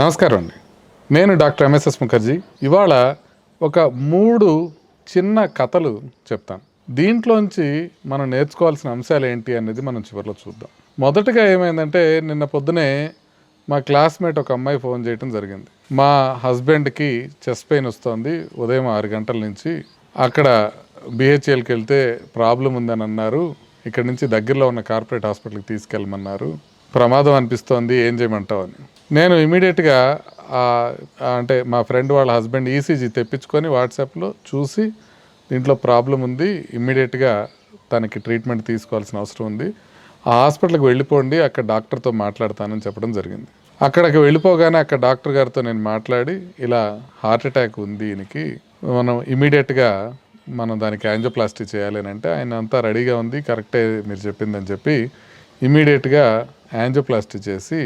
నమస్కారం అండి. నేను డాక్టర్ ఎంఎస్ఎస్ ముఖర్జీ. ఇవాళ ఒక మూడు చిన్న కథలు చెప్తాను. దీంట్లోంచి మనం నేర్చుకోవాల్సిన అంశాలు ఏంటి అనేది మనం చివరిలో చూద్దాం. మొదటగా ఏమైందంటే నిన్న పొద్దునే మా క్లాస్మేట్ ఒక అమ్మాయి ఫోన్ చేయటం జరిగింది. మా హస్బెండ్కి చెస్ట్ పెయిన్ వస్తుంది. ఉదయం ఆరు గంటల నుంచి అక్కడ బిహెచ్ఎల్కి వెళ్తే ప్రాబ్లం ఉందని అన్నారు. ఇక్కడ నుంచి దగ్గరలో ఉన్న కార్పొరేట్ హాస్పిటల్కి తీసుకెళ్ళమన్నారు. ప్రమాదం అనిపిస్తోంది ఏం చేయమంటావు అని. నేను ఇమీడియట్గా అంటే మా ఫ్రెండ్ వాళ్ళ హస్బెండ్ ఈసీజీ తెప్పించుకొని వాట్సాప్లో చూసి దీంట్లో ప్రాబ్లం ఉంది ఇమ్మీడియట్గా తనకి ట్రీట్మెంట్ తీసుకోవాల్సిన అవసరం ఉంది. ఆ హాస్పిటల్కి వెళ్ళిపోండి అక్కడ డాక్టర్తో మాట్లాడతానని చెప్పడం జరిగింది. అక్కడికి వెళ్ళిపోగానే అక్కడ డాక్టర్ గారితో నేను మాట్లాడి ఇలా హార్ట్ అటాక్ ఉంది ఈయనకి మనం ఇమీడియట్గా మనం దానికి యాంజోప్లాస్టీ చేయాలి అని అంటే ఆయన అంతా రెడీగా ఉంది కరెక్టే మీరు చెప్పిందని చెప్పి ఇమీడియట్గా యాంజోప్లాస్టీ చేసి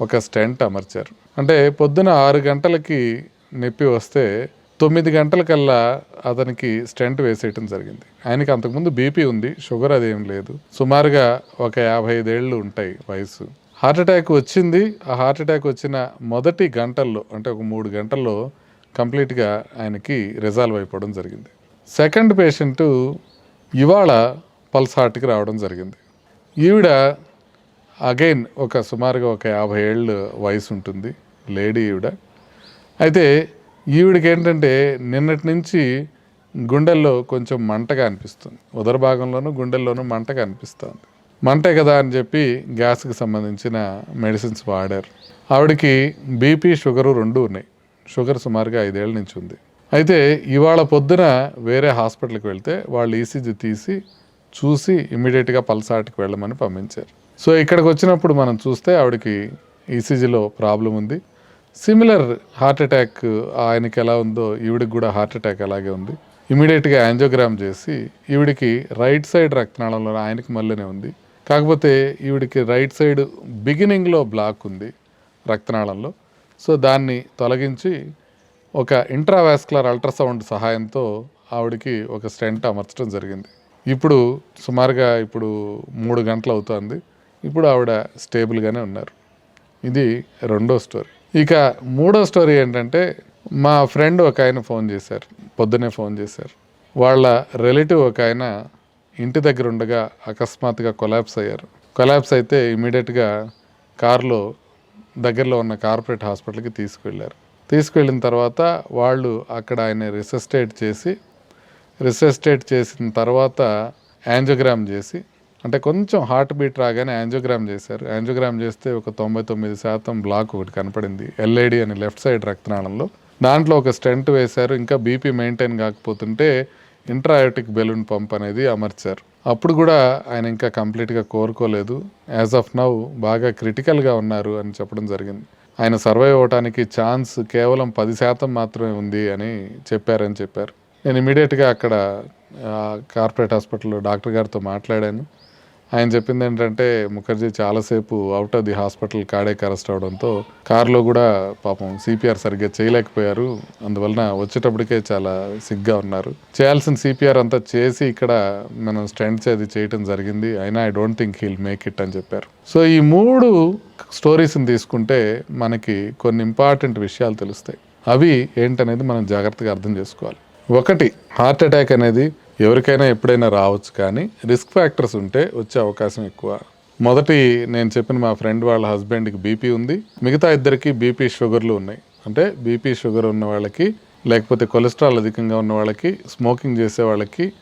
ఒక స్టెంట్ అమర్చారు. అంటే పొద్దున ఆరు గంటలకి నొప్పి వస్తే తొమ్మిది గంటలకల్లా అతనికి స్టెంట్ వేసేయటం జరిగింది. ఆయనకి అంతకుముందు బీపీ ఉంది షుగర్ అదేం లేదు. సుమారుగా ఒక యాభై ఐదేళ్ళు ఉంటాయి వయసు హార్ట్ అటాక్ వచ్చింది. ఆ హార్ట్ అటాక్ వచ్చిన మొదటి గంటల్లో అంటే ఒక మూడు గంటల్లో కంప్లీట్గా ఆయనకి రిజాల్వ్ అయిపోవడం జరిగింది. సెకండ్ పేషెంటు ఇవాళ పల్స్ హార్ట్కి రావడం జరిగింది. ఈవిడ అగైన్ ఒక సుమారుగా ఒక యాభై ఏళ్ళు వయసు ఉంటుంది. లేడీ ఈవిడ. అయితే ఈవిడికి ఏంటంటే నిన్నటి నుంచి గుండెల్లో కొంచెం మంటగా అనిపిస్తుంది. ఉదర భాగంలోనూ గుండెల్లోనూ మంటగా అనిపిస్తుంది. మంటే కదా అని చెప్పి గ్యాస్కి సంబంధించిన మెడిసిన్స్ వాడారు. ఆవిడకి బీపీ షుగరు రెండు ఉన్నాయి. షుగర్ సుమారుగా ఐదేళ్ళ నుంచి ఉంది. అయితే ఇవాళ పొద్దున వేరే హాస్పిటల్కి వెళ్తే వాళ్ళు ఈసీజీ తీసి చూసి ఇమీడియట్గా పల్సాటికి వెళ్ళమని పంపించారు. సో ఇక్కడికి వచ్చినప్పుడు మనం చూస్తే ఆవిడకి ఈసీజీలో ప్రాబ్లం ఉంది. సిమిలర్ హార్ట్ అటాక్ ఆయనకి ఎలా ఉందో ఈవిడికి కూడా హార్ట్ అటాక్ అలాగే ఉంది. ఇమీడియట్గా యాంజోగ్రామ్ చేసి ఈవిడికి రైట్ సైడ్ రక్తనాళంలో ఆయనకి మళ్ళీనే ఉంది. కాకపోతే ఈవిడికి రైట్ సైడ్ బిగినింగ్లో బ్లాక్ ఉంది రక్తనాళంలో. సో దాన్ని తొలగించి ఒక ఇంట్రావాస్కులర్ అల్ట్రాసౌండ్ సహాయంతో ఆవిడకి ఒక స్టెంట్ అమర్చడం జరిగింది. ఇప్పుడు సుమారుగా ఇప్పుడు మూడు గంటలు అవుతోంది. ఇప్పుడు ఆవిడ స్టేబుల్గానే ఉన్నారు. ఇది రెండో స్టోరీ ఇక మూడో స్టోరీ ఏంటంటే మా ఫ్రెండ్ ఒక ఆయన ఫోన్ చేశారు పొద్దునే ఫోన్ చేశారు. వాళ్ళ రిలేటివ్ ఒక ఆయన ఇంటి దగ్గర ఉండగా అకస్మాత్తుగా కొలాబ్స్ అయ్యారు. కొలాబ్స్ అయితే ఇమీడియట్గా కారులో దగ్గరలో ఉన్న కార్పొరేట్ హాస్పిటల్కి తీసుకువెళ్ళారు తీసుకువెళ్ళిన తర్వాత వాళ్ళు అక్కడ ఆయన రిసెస్టేట్ చేసి రిసెస్టేట్ చేసిన తర్వాత యాంజోగ్రామ్ చేసి అంటే కొంచెం హార్ట్ బీట్ రాగానే యాంజోగ్రామ్ చేశారు. యాంజోగ్రామ్ చేస్తే ఒక తొంభై తొమ్మిది శాతం బ్లాక్ ఒకటి కనపడింది. ఎల్ఐడి అని లెఫ్ట్ సైడ్ రక్తనాళంలో. దాంట్లో ఒక స్టెంట్ వేశారు. ఇంకా బీపీ మెయింటైన్ కాకపోతుంటే ఇంట్రాయోటిక్ బెలూన్ పంప్ అనేది అమర్చారు. అప్పుడు కూడా ఆయన ఇంకా కంప్లీట్గా కోరుకోలేదు. యాజ్ ఆఫ్ నౌ బాగా క్రిటికల్గా ఉన్నారు అని చెప్పడం జరిగింది. ఆయన సర్వైవ్ అవడానికి ఛాన్స్ కేవలం పది శాతం మాత్రమే ఉంది అని చెప్పారని చెప్పారు. నేను ఇమీడియట్గా అక్కడ కార్పొరేట్ హాస్పిటల్లో డాక్టర్ గారితో మాట్లాడాను. ఆయన చెప్పింది ఏంటంటే ముఖర్జీ చాలాసేపు అవుట్ ఆఫ్ ది హాస్పిటల్ కాడే అరెస్ట్ అవడంతో కారులో కూడా పాపం సిపిఆర్ సరిగ్గా చేయలేకపోయారు. అందువలన వచ్చేటప్పటికే చాలా సిగ్గా ఉన్నారు. చేయాల్సిన సిపిఆర్ అంతా చేసి ఇక్కడ మనం స్టెంట్స్ అది చేయటం జరిగింది. అయినా I don't think he'll make it అని చెప్పారు. సో ఈ మూడు స్టోరీస్ని తీసుకుంటే మనకి కొన్ని ఇంపార్టెంట్ విషయాలు తెలుస్తాయి. అవి ఏంటనేది మనం జాగ్రత్తగా అర్థం చేసుకోవాలి. ఒకటి హార్ట్ అటాక్ అనేది ఎవరికైనా ఎప్పుడైనా రావచ్చు కానీ రిస్క్ ఫ్యాక్టర్స్ ఉంటే వచ్చే అవకాశం ఎక్కువ. మొదటి నేను చెప్పిన మా ఫ్రెండ్ వాళ్ళ హస్బెండ్కి బీపీ ఉంది. మిగతా ఇద్దరికి బీపీ షుగర్లు ఉన్నాయి. అంటే బీపీ షుగర్ ఉన్న వాళ్ళకి లేకపోతే కొలెస్ట్రాల్ అధికంగా ఉన్న వాళ్ళకి స్మోకింగ్ చేసే వాళ్ళకి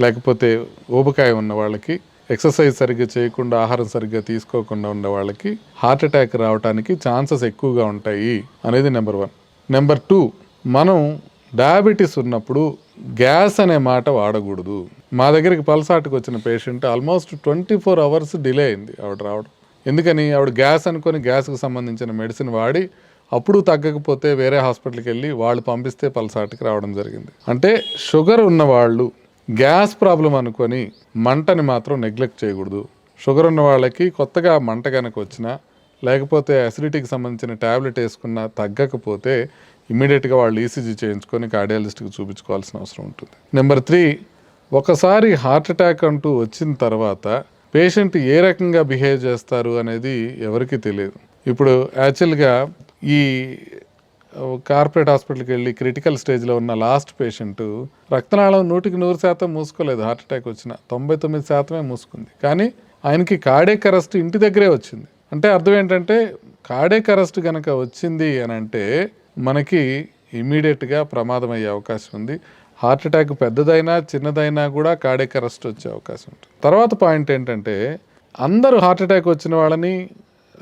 లేకపోతే ఊబకాయ ఉన్న వాళ్ళకి ఎక్సర్సైజ్ సరిగ్గా చేయకుండా ఆహారం సరిగ్గా తీసుకోకుండా ఉన్న వాళ్ళకి హార్ట్ అటాక్ రావడానికి ఛాన్సెస్ ఎక్కువగా ఉంటాయి అనేది నెంబర్ వన్. నెంబర్ టూ మనం డయాబెటీస్ ఉన్నప్పుడు గ్యాస్ అనే మాట వాడకూడదు. మా దగ్గరికి పల్సాటుకు వచ్చిన patient almost twenty four hours delay అయింది ఆవిడ రావడం. ఎందుకని? ఆవిడ గ్యాస్ అనుకొని గ్యాస్కి సంబంధించిన మెడిసిన్ వాడి అప్పుడు తగ్గకపోతే వేరే హాస్పిటల్కి వెళ్ళి వాళ్ళు పంపిస్తే పల్సాటికి రావడం జరిగింది. అంటే షుగర్ ఉన్న వాళ్ళు గ్యాస్ ప్రాబ్లం అనుకొని మంటని మాత్రం నెగ్లెక్ట్ చేయకూడదు. షుగర్ ఉన్న వాళ్ళకి కొత్తగా మంట కనుక వచ్చినా లేకపోతే అసిడిటీకి సంబంధించిన ట్యాబ్లెట్ వేసుకున్నా తగ్గకపోతే ఇమీడియట్గా వాళ్ళు ఈసీజీ చేయించుకొని కార్డియాలజిస్ట్కి చూపించుకోవాల్సిన అవసరం ఉంటుంది. నెంబర్ త్రీ ఒకసారి హార్ట్ అటాక్ అంటూ వచ్చిన తర్వాత పేషెంట్ ఏ రకంగా బిహేవ్ చేస్తారు అనేది ఎవరికీ తెలియదు. ఇప్పుడు యాక్చువల్గా ఈ కార్పొరేట్ హాస్పిటల్కి వెళ్ళి క్రిటికల్ స్టేజ్లో ఉన్న లాస్ట్ పేషెంట్ రక్తనాళం నూటికి నూరు శాతం మూసుకోలేదు. హార్ట్ అటాక్ వచ్చిన తొంభై తొమ్మిది శాతమే మూసుకుంది. కానీ ఆయనకి కార్డేక్ అరెస్ట్ ఇంటి దగ్గరే వచ్చింది. అంటే అర్థం ఏంటంటే కార్డేక్ అరెస్ట్ కనుక వచ్చింది అని అంటే మనకి ఇమీడియట్గా ప్రమాదం అయ్యే అవకాశం ఉంది. హార్ట్ అటాక్ పెద్దదైనా చిన్నదైనా కూడా కార్డియక్ అరెస్ట్ వచ్చే అవకాశం ఉంటుంది. తర్వాత పాయింట్ ఏంటంటే అందరూ హార్ట్ అటాక్ వచ్చిన వాళ్ళని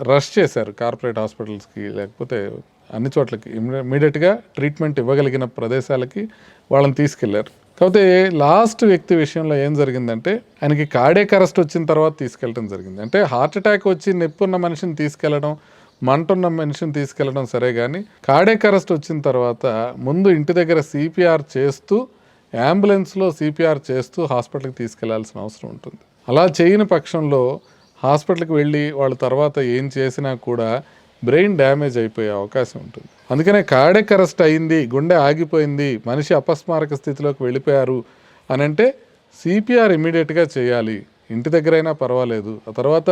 రష్ చేశారు కార్పొరేట్ హాస్పిటల్స్కి లేకపోతే అన్ని చోట్లకి. ఇమీడియట్గా ట్రీట్మెంట్ ఇవ్వగలిగిన ప్రదేశాలకి వాళ్ళని తీసుకెళ్ళారు. కాకపోతే లాస్ట్ వ్యక్తి విషయంలో ఏం జరిగిందంటే ఆయనకి కార్డియక్ అరెస్ట్ వచ్చిన తర్వాత తీసుకెళ్ళడం జరిగింది. అంటే హార్ట్ అటాక్ వచ్చి నొప్పి ఉన్న మనిషిని తీసుకెళ్ళడం మంటున్న మనిషిని తీసుకెళ్ళడం సరే కానీ కార్డియక్ అరెస్ట్ వచ్చిన తర్వాత ముందు ఇంటి దగ్గర సిపిఆర్ చేస్తూ అంబులెన్స్లో సిపిఆర్ చేస్తూ హాస్పిటల్కి తీసుకెళ్ళాల్సిన అవసరం ఉంటుంది. అలా చేయని పక్షంలో హాస్పిటల్కి వెళ్ళి వాళ్ళ తర్వాత ఏం చేసినా కూడా బ్రెయిన్ డ్యామేజ్ అయిపోయే అవకాశం ఉంటుంది. అందుకనే కార్డియక్ అరెస్ట్ అయింది గుండె ఆగిపోయింది మనిషి అపస్మారక స్థితిలోకి వెళ్ళిపోయారు అని అంటే సిపిఆర్ ఇమీడియట్గా చేయాలి. ఇంటి దగ్గరైనా పర్వాలేదు. ఆ తర్వాత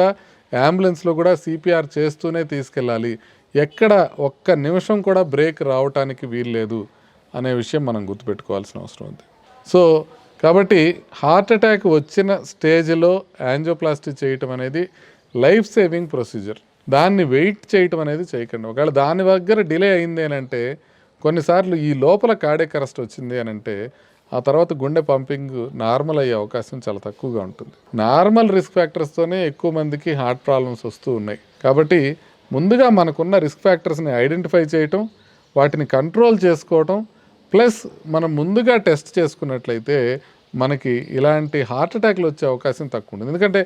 అంబులెన్స్లో కూడా సిపిఆర్ చేస్తూనే తీసుకెళ్ళాలి. ఎక్కడ ఒక్క నిమిషం కూడా బ్రేక్ రావటానికి వీల్లేదు అనే విషయం మనం గుర్తుపెట్టుకోవాల్సిన అవసరం ఉంది. సో కాబట్టి హార్ట్ అటాక్ వచ్చిన స్టేజ్లో యాంజియోప్లాస్టీ చేయటం అనేది లైఫ్ సేవింగ్ ప్రొసీజర్. దాన్ని వెయిట్ చేయటం అనేది చేయకండి. ఒకవేళ దాని దగ్గర డిలే అయింది అని అంటే కొన్నిసార్లు ఈ లోపల కార్డియక్ అరెస్ట్ వచ్చింది అని అంటే ఆ తర్వాత గుండె పంపింగ్ నార్మల్ అయ్యే అవకాశం చాలా తక్కువగా ఉంటుంది. నార్మల్ రిస్క్ ఫ్యాక్టర్స్తోనే ఎక్కువ మందికి హార్ట్ ప్రాబ్లమ్స్ వస్తూ ఉన్నాయి. కాబట్టి ముందుగా మనకున్న రిస్క్ ఫ్యాక్టర్స్ని ఐడెంటిఫై చేయటం వాటిని కంట్రోల్ చేసుకోవటం ప్లస్ మనం ముందుగా టెస్ట్ చేసుకున్నట్లయితే మనకి ఇలాంటి హార్ట్ అటాక్లు వచ్చే అవకాశం తక్కువ ఉంటుంది. ఎందుకంటే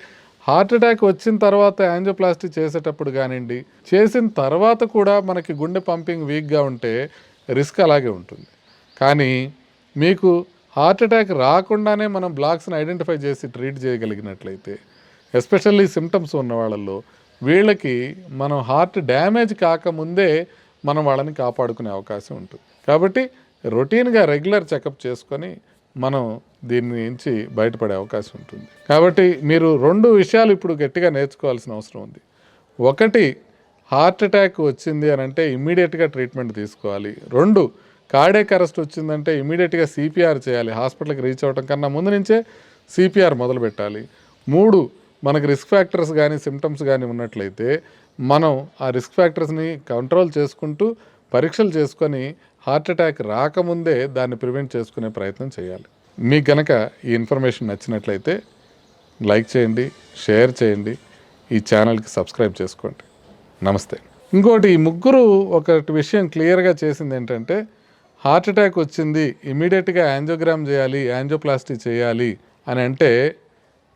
హార్ట్ అటాక్ వచ్చిన తర్వాత యాంజియోప్లాస్టీ చేసేటప్పుడు కానివ్వండి చేసిన తర్వాత కూడా మనకి గుండె పంపింగ్ వీక్గా ఉంటే రిస్క్ అలాగే ఉంటుంది. కానీ మీకు హార్ట్ అటాక్ రాకుండానే మనం బ్లాక్స్ని ఐడెంటిఫై చేసి ట్రీట్ చేయగలిగినట్లయితే ఎస్పెషల్లీ సిమ్టమ్స్ ఉన్న వాళ్ళల్లో వీళ్ళకి మనం హార్ట్ డ్యామేజ్ కాకముందే మనం వాళ్ళని కాపాడుకునే అవకాశం ఉంటుంది. కాబట్టి రొటీన్గా రెగ్యులర్ చెకప్ చేసుకొని మనం దీని నుంచి బయటపడే అవకాశం ఉంటుంది. కాబట్టి మీరు రెండు విషయాలు ఇప్పుడు గట్టిగా నేర్చుకోవాల్సిన అవసరం ఉంది. ఒకటి హార్ట్ అటాక్ వచ్చింది అని అంటే ఇమ్మీడియట్గా ట్రీట్మెంట్ తీసుకోవాలి. రెండు కార్డియక్ అరెస్ట్ వచ్చిందంటే ఇమీడియట్గా సిపిఆర్ చేయాలి. హాస్పిటల్కి రీచ్ అవ్వటం కన్నా ముందు నుంచే సిపిఆర్ మొదలు పెట్టాలి. మూడు మనకు రిస్క్ ఫ్యాక్టర్స్ కానీ సిమ్టమ్స్ కానీ ఉన్నట్లయితే మనం ఆ రిస్క్ ఫ్యాక్టర్స్ని కంట్రోల్ చేసుకుంటూ పరీక్షలు చేసుకొని హార్ట్ అటాక్ రాకముందే దాన్ని ప్రివెంట్ చేసుకునే ప్రయత్నం చేయాలి. మీకు గనక ఈ ఇన్ఫర్మేషన్ నచ్చినట్లయితే లైక్ చేయండి షేర్ చేయండి ఈ ఛానల్కి సబ్స్క్రైబ్ చేసుకోండి. నమస్తే. ఇంకోటి ఈ ముగ్గురు ఒకటి విషయం క్లియర్గా చేసింది ఏంటంటే హార్ట్ అటాక్ వచ్చింది ఇమీడియట్గా యాంజోగ్రామ్ చేయాలి యాంజోప్లాస్టీ చేయాలి అని అంటే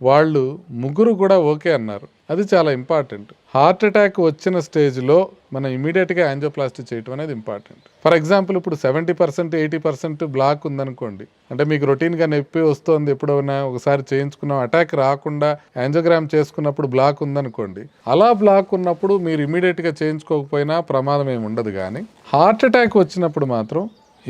వాళ్ళు ముగ్గురు కూడా ఓకే అన్నారు. అది చాలా ఇంపార్టెంట్. హార్ట్ అటాక్ వచ్చిన స్టేజ్లో మనం ఇమీడియట్గా యాంజోప్లాస్టీ చేయటం అనేది ఇంపార్టెంట్. ఫర్ ఎగ్జాంపుల్ ఇప్పుడు seventy percent eighty percent block ఉందనుకోండి అంటే మీకు రొటీన్గా నొప్పి వస్తుంది ఎప్పుడైనా ఒకసారి చేయించుకున్నాం అటాక్ రాకుండా యాంజోగ్రామ్ చేసుకున్నప్పుడు బ్లాక్ ఉందనుకోండి అలా బ్లాక్ ఉన్నప్పుడు మీరు ఇమీడియట్గా చేయించుకోకపోయినా ప్రమాదం ఏమి ఉండదు కానీ హార్ట్ అటాక్ వచ్చినప్పుడు మాత్రం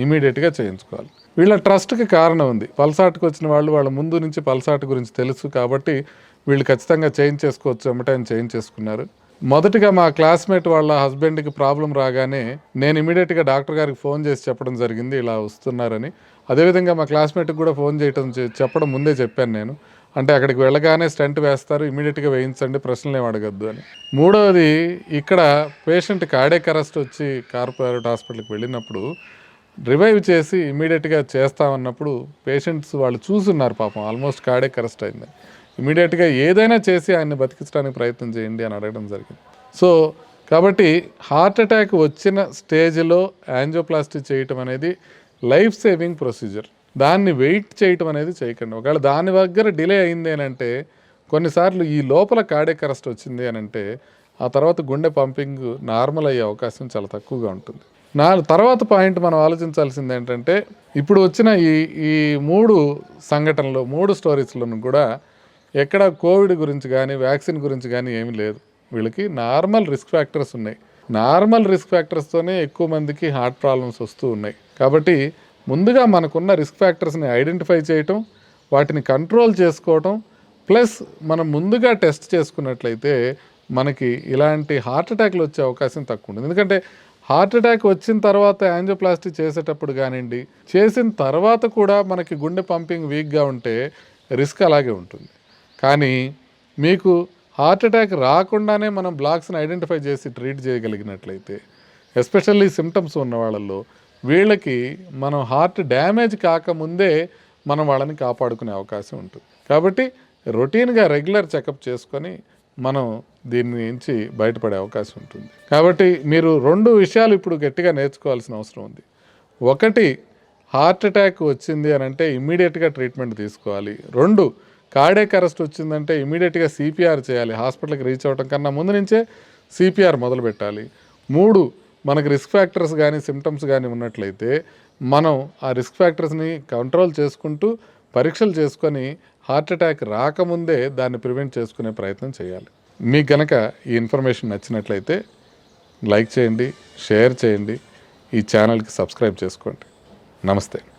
ఇమీడియట్గా చేయించుకోవాలి. వీళ్ళ ట్రస్ట్కి కారణం ఉంది. పల్సాట్కి వచ్చిన వాళ్ళు వాళ్ళ ముందు నుంచి పల్సాట్ గురించి తెలుసు కాబట్టి వీళ్ళు ఖచ్చితంగా చేంజ్ చేసుకోవచ్చు అమ్మటే ఆయన చేంజ్ చేసుకున్నారు. మొదటిగా మా క్లాస్మేట్ వాళ్ళ హస్బెండ్కి ప్రాబ్లం రాగానే నేను ఇమీడియట్గా డాక్టర్ గారికి ఫోన్ చేసి చెప్పడం జరిగింది ఇలా వస్తున్నారని. అదేవిధంగా మా క్లాస్మేట్కి కూడా ఫోన్ చేయడం చెప్పడం ముందే చెప్పాను నేను. అంటే అక్కడికి వెళ్ళగానే స్టంట్ వేస్తారు ఇమీడియట్గా వేయించండి ప్రశ్నలు అడగద్దు అని. మూడవది ఇక్కడ పేషెంట్ కార్డియక్ అరెస్ట్ వచ్చి కార్పొరేట్ హాస్పిటల్కి వెళ్ళినప్పుడు రివైవ్ చేసి ఇమీడియట్గా చేస్తామన్నప్పుడు పేషెంట్స్ వాళ్ళు చూసున్నారు పాపం ఆల్మోస్ట్ కార్డే కరెస్ట్ అయింది. ఇమీడియట్గా ఏదైనా చేసి ఆయన్ని బతికించడానికి ప్రయత్నం చేయండి అని అడగడం జరిగింది. సో కాబట్టి హార్ట్ అటాక్ వచ్చిన స్టేజ్లో యాంజియోప్లాస్టీ చేయటం అనేది లైఫ్ సేవింగ్ ప్రొసీజర్. దాన్ని వెయిట్ చేయటం అనేది చేయకండి. ఒకవేళ దాని దగ్గర డిలే అయింది అని అంటే కొన్నిసార్లు ఈ లోపల కార్డియక్ అరెస్ట్ వచ్చింది అని అంటే ఆ తర్వాత గుండె పంపింగ్ నార్మల్ అయ్యే అవకాశం చాలా తక్కువగా ఉంటుంది. నా తర్వాత పాయింట్ మనం ఆలోచించాల్సింది ఏంటంటే ఇప్పుడు వచ్చిన ఈ ఈ మూడు సంఘటనలు మూడు స్టోరీస్లను కూడా ఎక్కడ కోవిడ్ గురించి కానీ వ్యాక్సిన్ గురించి కానీ ఏమీ లేదు. వీళ్ళకి నార్మల్ రిస్క్ ఫ్యాక్టర్స్ ఉన్నాయి. నార్మల్ రిస్క్ ఫ్యాక్టర్స్తోనే ఎక్కువ మందికి హార్ట్ ప్రాబ్లమ్స్ వస్తూ ఉన్నాయి. కాబట్టి ముందుగా మనకున్న రిస్క్ ఫ్యాక్టర్స్ని ఐడెంటిఫై చేయటం వాటిని కంట్రోల్ చేసుకోవటం ప్లస్ మనం ముందుగా టెస్ట్ చేసుకున్నట్లయితే మనకి ఇలాంటి హార్ట్ అటాక్లు వచ్చే అవకాశం తక్కువ ఉంటుంది. ఎందుకంటే హార్ట్ అటాక్ వచ్చిన తర్వాత యాంజియోప్లాస్టీ చేసేటప్పుడు కానివ్వండి చేసిన తర్వాత కూడా మనకి గుండె పంపింగ్ వీక్గా ఉంటే రిస్క్ అలాగే ఉంటుంది. కానీ మీకు హార్ట్ అటాక్ రాకుండానే మనం బ్లాక్స్ని ఐడెంటిఫై చేసి ట్రీట్ చేయగలిగినట్లయితే ఎస్పెషల్లీ సిమ్టమ్స్ ఉన్న వాళ్ళల్లో వీళ్ళకి మనం హార్ట్ డ్యామేజ్ కాకముందే మనం వాళ్ళని కాపాడుకునే అవకాశం ఉంటుంది. కాబట్టి రొటీన్గా రెగ్యులర్ చెకప్ చేసుకొని మనం దీని నుంచి బయటపడే అవకాశం ఉంటుంది. కాబట్టి మీరు రెండు విషయాలు ఇప్పుడు గట్టిగా నేర్చుకోవాల్సిన అవసరం ఉంది. ఒకటి హార్ట్ అటాక్ వచ్చింది అని అంటే ఇమ్మీడియట్గా ట్రీట్మెంట్ తీసుకోవాలి. రెండు కార్డియక్ అరెస్ట్ వచ్చిందంటే ఇమీడియట్గా సిపిఆర్ చేయాలి. హాస్పిటల్కి రీచ్ అవ్వడం కన్నా ముందు నుంచే సిపిఆర్ మొదలు పెట్టాలి. మూడు మనకు రిస్క్ ఫ్యాక్టర్స్ కానీ సిమ్టమ్స్ కానీ ఉన్నట్లయితే మనం ఆ రిస్క్ ఫ్యాక్టర్స్ని కంట్రోల్ చేసుకుంటూ పరీక్షలు చేసుకొని హార్ట్ అటాక్ రాకముందే దాన్ని ప్రివెంట్ చేసుకునే ప్రయత్నం చేయాలి. మీకు కనుక ఈ ఇన్ఫర్మేషన్ నచ్చినట్లయితే లైక్ చేయండి షేర్ చేయండి. ఈ ఛానల్కి సబ్స్క్రైబ్ చేసుకోండి. నమస్తే.